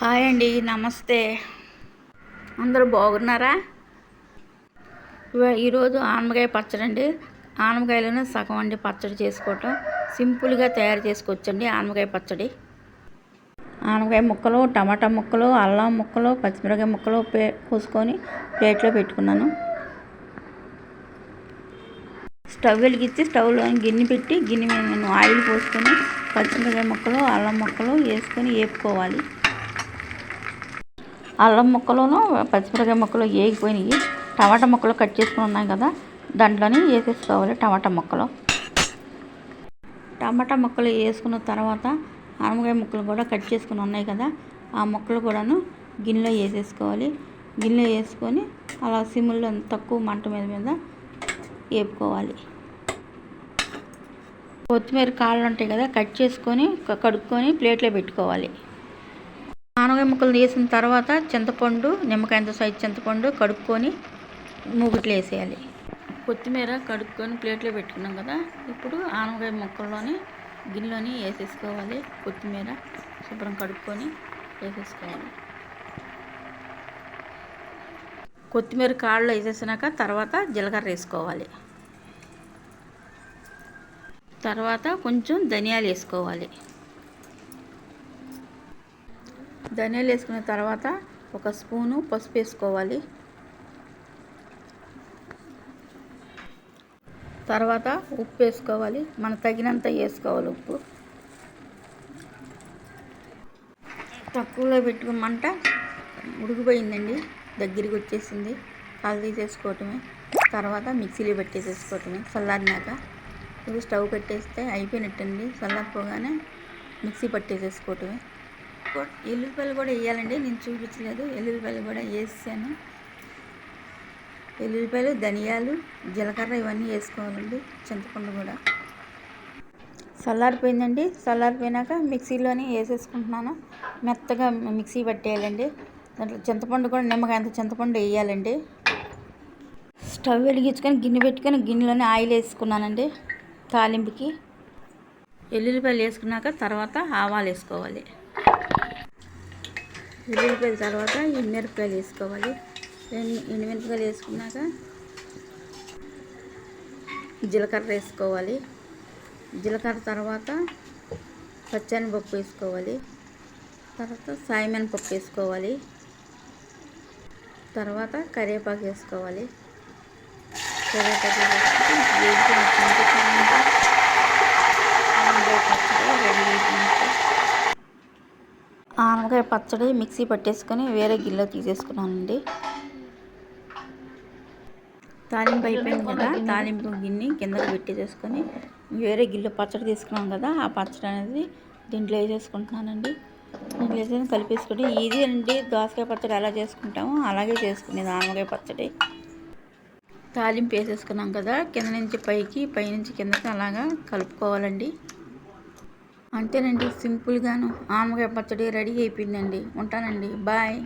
Hi అండి నమస్తే. అందరూ బాగున్నారా? ఈరోజు ఆనమకాయ పచ్చడి అండి. ఆనమకాయలను సగం అండి పచ్చడి చేసుకోవటం. సింపుల్గా తయారు చేసుకోవచ్చండి ఆనమకాయ పచ్చడి. ఆనపకాయ ముక్కలు టమాటా ముక్కలు అల్లం ముక్కలు పచ్చిమిరకాయ ముక్కలు పే కోసుకొని ప్లేట్లో పెట్టుకున్నాను. స్టవ్ వెలిగించి స్టవ్లో గిన్నె పెట్టి గిన్నె మీద నేను ఆయిల్ పోసుకొని పచ్చిమిరపకాయ ముక్కలు అల్లం ముక్కలు వేసుకొని వేపుకోవాలి అల్లం ముక్కలోనూ పచ్చిమిరపకాయ ముక్కలు వేగిపోయినాయి టమాటా ముక్కలు కట్ చేసుకుని ఉన్నాయి కదా దాంట్లోనే వేసేసుకోవాలి టమాటా ముక్కలు. టమాటా ముక్కలు వేసుకున్న తర్వాత ఆనమకాయ ముక్కలు కూడా కట్ చేసుకుని ఉన్నాయి కదా ఆ ముక్కలు కూడాను గిన్నెలో వేసేసుకోవాలి. గిన్నెలో వేసుకొని అలా సిమ్లో తక్కువ మంట మీద మీద వేపుకోవాలి. కొత్తిమీర కాళ్ళు ఉంటాయి కదా కట్ చేసుకొని కడుక్కొని ప్లేట్లో పెట్టుకోవాలి. ఆనగ ముక్కలు వేసిన తర్వాత చింతపండు నిమ్మకాయంత సైజ్ చింతపండు కడుక్కొని మూగిట్లో వేసేయాలి. కొత్తిమీర కడుక్కొని ప్లేట్లో పెట్టుకున్నాం కదా ఇప్పుడు ఆనగాయ ముక్కల్లోని గిన్నెలోని వేసేసుకోవాలి. కొత్తిమీర శుభ్రం కడుక్కొని వేసేసుకోవాలి. కొత్తిమీర కాళ్ళు వేసేసినాక తర్వాత జీలకర్ర వేసుకోవాలి. తర్వాత కొంచెం ధనియాలు వేసుకోవాలి. ధనియాలు వేసుకున్న తర్వాత ఒక స్పూను పసుపు వేసుకోవాలి. తర్వాత ఉప్పు వేసుకోవాలి. మన తగినంత వేసుకోవాలి ఉప్పు. తక్కువలో పెట్టుకోమంట ఉడికిపోయిందండి దగ్గరికి వచ్చేసింది. కాలు తీసేసుకోవటమే. తర్వాత మిక్సీలో పెట్టేసేసుకోవటమే. చల్లారినాక ఇది స్టవ్ కట్టేస్తే అయిపోయినట్టండి. చల్లారిపోగానే మిక్సీ పట్టేసేసుకోవటమే. కూ- ఎల్లుల్లిపాయలు కూడా వేయాలండి నేను చూపించలేదు. ఎల్లుల్లిపాయలు కూడా వేసాను. ఎల్లుల్లిపాయలు ధనియాలు జీలకర్ర ఇవన్నీ వేసుకోవాలండి చింతపండు కూడా. చల్లారిపోయిందండి. చల్లారిపోయినాక మిక్సీలోని వేసేసుకుంటున్నాను. మెత్తగా మిక్సీ పట్టేయాలండి. దాంట్లో చింతపండు కూడా నిమ్మకాయ అంత చింతపండు వేయాలండి. స్టవ్ వెలిగించుకొని గిన్నె పెట్టుకొని గిన్నెలోనే ఆయిల్ వేసుకున్నానండి తాలింపుకి. ఎల్లుల్లిపాయలు వేసుకున్నాక తర్వాత ఆవాలు వేసుకోవాలి. ఎల్లుల్లిపాయల తర్వాత ఎండుమిరపకాయలు వేసుకోవాలి. ఎండుమిరపకాయలు వేసుకున్నాక జీలకర్ర వేసుకోవాలి. జీలకర్ర తర్వాత పచ్చనిపప్పు వేసుకోవాలి. తర్వాత సాయమైన పప్పు వేసుకోవాలి. తర్వాత కరివేపాకు వేసుకోవాలి. కరివేపాకు వేసుకుంటే వేగిపోయిన చింతపండు, ఆనపకాయ పచ్చడి రెడీ అయిపోయినట్టు. వంకాయ పచ్చడి మిక్సీ పట్టేసుకొని వేరే గిల్ల తీసేసుకున్నానండి. తాలింపు అయిపోయింది కదా తాలింపు గిన్నె కిందకి పెట్టేసేసుకొని వేరే గిన్నె పచ్చడి తీసుకున్నాం కదా ఆ పచ్చడి అనేది దీంట్లో వేసేసుకుంటున్నానండి. దీంట్లో వేసేసి కలిపేసుకుంటే ఈజీ అండి దోసకాయ పచ్చడి ఎలా చేసుకుంటామో అలాగే చేసుకునేది ఆనపకాయ పచ్చడి. తాలింపు వేసేసుకున్నాం కదా కింద నుంచి పైకి పైనుంచి కిందకి అలాగా కలుపుకోవాలండి. అంతేనండి సింపుల్గాను. ఆనపకాయ పచ్చడి రెడీ అయిపోయిందండి. ఉంటానండి. బాయ్.